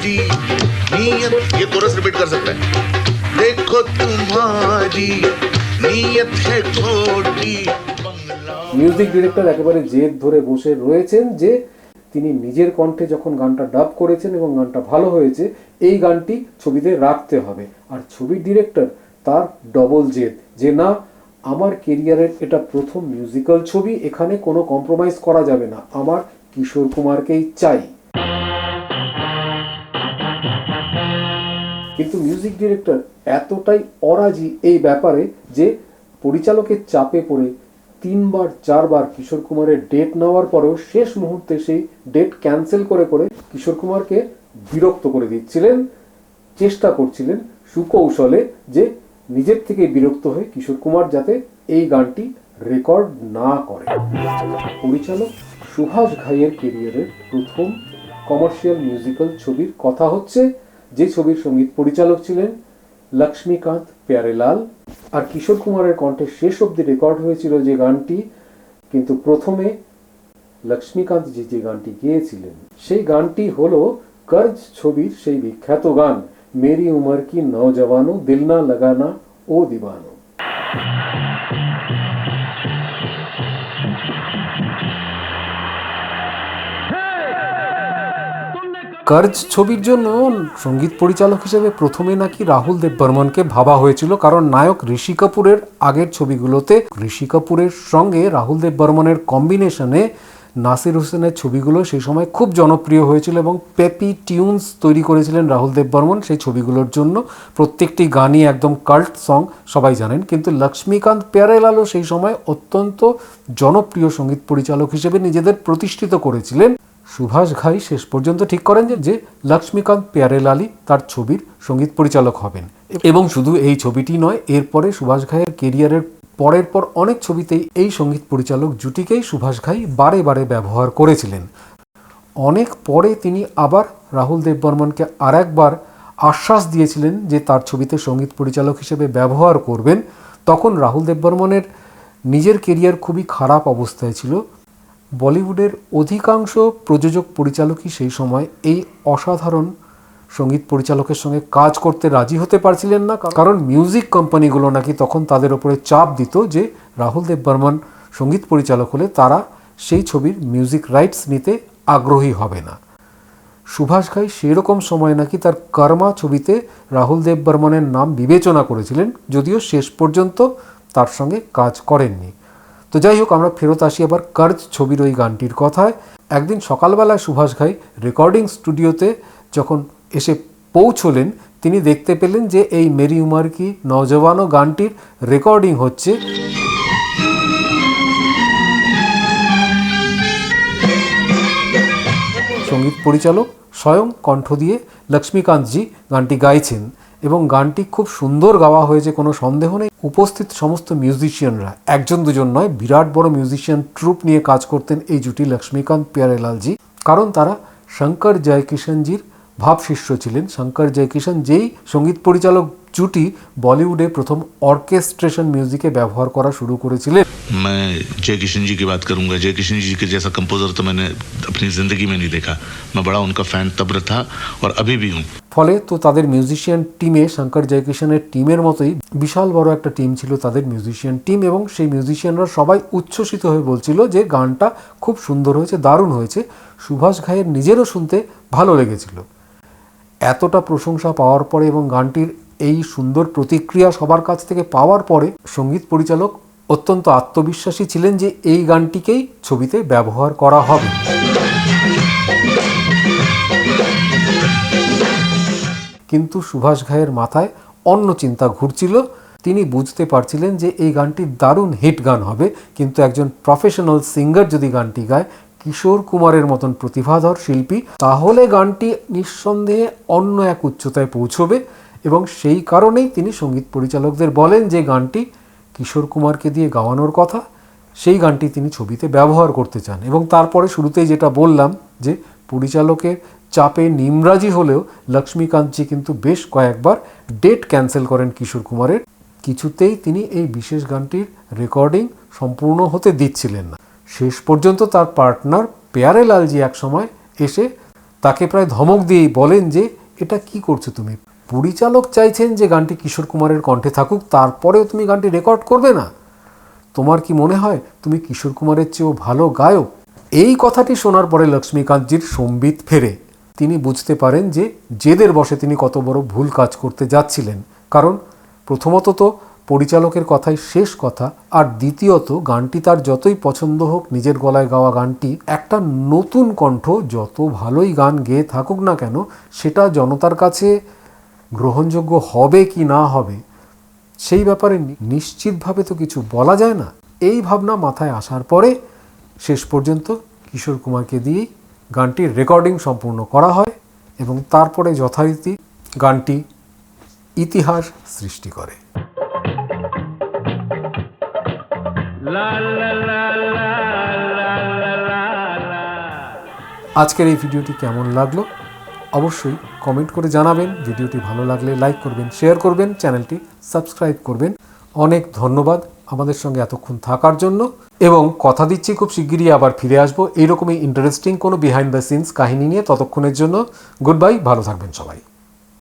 तुम्हारी नीयत ये कोरस रिपीट कर सकता है देखो तुम्हारी नीयत है खोटी बंगला মিউজিক ডিরেক্টর একেবারে জেদ ধরে বসে রয়েছেন যে তিনি নিজের কণ্ঠে যখন গানটা ডাব করেছেন এবং গানটা ভালো হয়েছে এই গানটি ছবিতে রাখতে হবে আর ছবির ডিরেক্টর তার ডবল জেদ যে না আমার কেরিয়ারের এটা প্রথম মিউজিক্যাল ছবি এখানে কোনো কম্প্রোমাইজ করা যাবে না আমার কিশোর কুমারকেই চাই কিন্তু মিউজিক ডিরেক্টর এতটাই অরাজি এই ব্যাপারে যে পরিচালকের চাপে পড়ে তিনবার, চারবার কিশোর কুমারের ডেট নেওয়ার পরেও শেষ মুহূর্তে সেই ডেট ক্যান্সেল করে করে কিশোর কুমারকে বিরক্ত করে দিচ্ছিলেন, চেষ্টা করছিলেন সুকৌশলে যে নিজের থেকে বিরক্ত হয়ে কিশোর কুমার যাতে এই গানটি রেকর্ড না করে। পরিচালক সুভাষ ঘাইয়ের কেরিয়ারের প্রথম কমার্শিয়াল মিউজিক্যাল ছবির কথা হচ্ছে যে ছবির সংগীত পরিচালক ছিলেন লক্ষ্মীকান্ত প্যারেলাল। আর কিশোর কুমারের কণ্ঠে শেষ অবধি রেকর্ড হয়েছিল যে গানটি, কিন্তু প্রথমে লক্ষ্মীকান্ত জি যে গানটি গেয়েছিলেন। সেই গানটি হলো কর্জ ছবির সেই বিখ্যাত গান, মেরি উমর কি নৌজওয়ানো দিল না লাগানা, ও দিবানো। কর্জ ছবির জন্য সংগীত পরিচালক হিসেবে প্রথমে নাকি রাহুল দেব বর্মনকে ভাবা হয়েছিল, কারণ নায়ক ঋষি কাপুরের আগের ছবিগুলোতে ঋষি কাপুরের সঙ্গে রাহুল দেব বর্মনের কম্বিনেশনে নাসির হোসেনের ছবিগুলো সেই সময় খুব জনপ্রিয় হয়েছিল এবং পেপি টিউনস তৈরি করেছিলেন রাহুল দেব বর্মন সেই ছবিগুলোর জন্য। প্রত্যেকটি গানই একদম কাল্ট সং সবাই জানেন। কিন্তু লক্ষ্মীকান্ত প্যারেলালও সেই সময় অত্যন্ত জনপ্রিয় সংগীত পরিচালক হিসেবে নিজেদের প্রতিষ্ঠিত করেছিলেন। সুভাষ ঘাই শেষ পর্যন্ত ঠিক করেন যে যে লক্ষ্মীকান্ত প্যারেলালি তার ছবির সংগীত পরিচালক হবেন। এবং শুধু এই ছবিটি নয়, এরপরে সুভাষ ঘাইয়ের কেরিয়ারের পরের পর অনেক ছবিতেই এই সংগীত পরিচালক জুটিকেই সুভাষ ঘাই বারে বারে ব্যবহার করেছিলেন। অনেক পরে তিনি আবার রাহুল দেব বর্মনকে আর একবার আশ্বাস দিয়েছিলেন যে তার ছবিতে সংগীত পরিচালক হিসেবে ব্যবহার করবেন। তখন রাহুল দেব বর্মনের নিজের কেরিয়ার খুবই খারাপ অবস্থায় ছিল। বলিউডের অধিকাংশ প্রযোজক পরিচালকই সেই সময় এই অসাধারণ সংগীত পরিচালকের সঙ্গে কাজ করতে রাজি হতে পারছিলেন না। কারণ মিউজিক কোম্পানিগুলো নাকি তখন তাদের ওপরে চাপ দিত যে রাহুল দেব বর্মন সংগীত পরিচালক হলে তারা সেই ছবির মিউজিক রাইটস নিতে আগ্রহী হবে না। সুভাষ ঘাই সেরকম সময় নাকি তার কর্মা ছবিতে রাহুল দেব বর্মনের নাম বিবেচনা করেছিলেন, যদিও শেষ পর্যন্ত তার সঙ্গে কাজ করেননি। তো যাই হোক, আমরা ফেরত আসি আবার কার্জ ছবির ওই গানটির কথায়। একদিন সকালবেলায় সুভাষ ঘাই রেকর্ডিং স্টুডিওতে যখন এসে পৌঁছলেন, তিনি দেখতে পেলেন যে এই মেরি উমার কি নজওয়ানো গানটির রেকর্ডিং হচ্ছে। সংগীত পরিচালক স্বয়ং কণ্ঠ দিয়ে লক্ষ্মীকান্তজি গানটি গাইছেন। এবং গানটি খুব সুন্দর গাওয়া হয়েছে, কোনো সন্দেহ নেই। উপস্থিত সমস্ত মিউজিশিয়ানরা একজন দুজন নয়, বিরাট বড় মিউজিশিয়ান ট্রুপ নিয়ে কাজ করতেন এই জুটি লক্ষ্মীকান্ত পিয়ারেলালজি। কারণ তারা শঙ্কর জয়কিষণজির ভাব শিষ্য ছিলেন। শঙ্কর জয়কিষণ যেই সংগীত পরিচালক জুটি বলিউডে প্রথম অর্কেস্ট্রেশন মিউজিকে ব্যবহার করা শুরু করেছিলেন मैं जय किशन जी की बात करूंगा जय किशन जी के जैसा कंपोजर तो मैंने अपनी ज़िंदगी में नहीं देखा मैं बड़ा उनका फ़ैन तब था और अभी भी हूँ ফলে তো তাদের মিউজিশিয়ান টিমে শঙ্কর জয়কিষণের টিমের মতোই বিশাল বড় একটা টিম ছিল তাদের মিউজিশিয়ান টিম এবং সেই মিউজিশিয়ানরা সবাই উচ্ছ্বসিত হয়ে বলছিল যে গানটা খুব সুন্দর হয়েছে দারুণ হয়েছে সুভাষ ঘাইয়ের নিজেরও শুনতে ভালো লেগেছিল এতটা প্রশংসা পাওয়ার পরে এবং গানটির এই সুন্দর প্রতিক্রিয়া সবার কাছ থেকে পাওয়ার পরে সংগীত পরিচালক অত্যন্ত আত্মবিশ্বাসী ছিলেন যে এই গানটিকেই ছবিতে ব্যবহার করা হবে। কিন্তু সুভাষ ঘাইয়ের মাথায় অন্য চিন্তা ঘুরছিল। তিনি বুঝতে পারছিলেন যে এই গানটি দারুণ হিট গান হবে, কিন্তু একজন প্রফেশনাল সিঙ্গার যদি গানটি গায়, কিশোর কুমারের মতন প্রতিভাধর শিল্পী, তাহলে গানটি নিঃসন্দেহে অন্য এক উচ্চতায় পৌঁছবে। এবং সেই কারণেই তিনি সংগীত পরিচালকদের বলেন যে গানটি কিশোর কুমারকে দিয়ে গাওয়ানোর কথা, সেই গানটি তিনি ছবিতে ব্যবহার করতে চান। এবং তারপরে শুরুতেই যেটা বললাম যে পরিচালকের চাপে নিমরাজি হলেও লক্ষ্মীকান্তজি কিন্তু বেশ কয়েকবার ডেট ক্যান্সেল করেন কিশোর কুমারের। কিছুতেই তিনি এই বিশেষ গানটির রেকর্ডিং সম্পূর্ণ হতে দিচ্ছিলেন না। শেষ পর্যন্ত তার পার্টনার পেয়ারে লালজি একসময় এসে তাকে প্রায় ধমক দিয়েই বলেন যে, এটা কি করছ তুমি? পরিচালক চাইছেন যে গানটি কিশোর কুমারের কণ্ঠে থাকুক, তারপরেও তুমি গানটি রেকর্ড করবে না। তোমার কি মনে হয় তুমি কিশোর কুমারের চেয়েও ভালো গায়ক? এই কথাটি শোনার পরে লক্ষ্মীকান্তজির সম্বিত ফেরে। তিনি বুঝতে পারেন যে জেদের বসে তিনি কত বড় ভুল কাজ করতে যাচ্ছিলেন। কারণ প্রথমত তো পরিচালকের কথাই শেষ কথা, আর দ্বিতীয়ত গানটি তার যতই পছন্দ হোক নিজের গলায় গাওয়া গানটি, একটা নতুন কণ্ঠ যত ভালোই গান গেয়ে থাকুক না কেন, সেটা জনতার কাছে গ্রহণযোগ্য হবে কি না হবে সেই ব্যাপারে নিশ্চিতভাবে তো কিছু বলা যায় না। এই ভাবনা মাথায় আসার পরে শেষ পর্যন্ত কিশোর কুমারকে দিয়েই গানটির রেকর্ডিং সম্পূর্ণ করা হয় এবং তারপরে যথারীতি গানটি ইতিহাস সৃষ্টি করে। আজকের এই ভিডিওটি কেমন লাগল? অবশ্যই কমেন্ট করে জানাবেন। ভিডিওটি ভালো লাগলে লাইক করবেন, শেয়ার করবেন, চ্যানেলটি সাবস্ক্রাইব করবেন। অনেক ধন্যবাদ আমাদের সঙ্গে এতক্ষণ থাকার জন্য। এবং কথা দিচ্ছি, খুব শিগগিরই আবার ফিরে আসব। এইরকমই ইন্টারেস্টিং কোনো বিহাইন্ড দ্য সিনস কাহিনী নিয়ে ততক্ষণের জন্য। গুড বাই ভালো থাকবেন সবাই।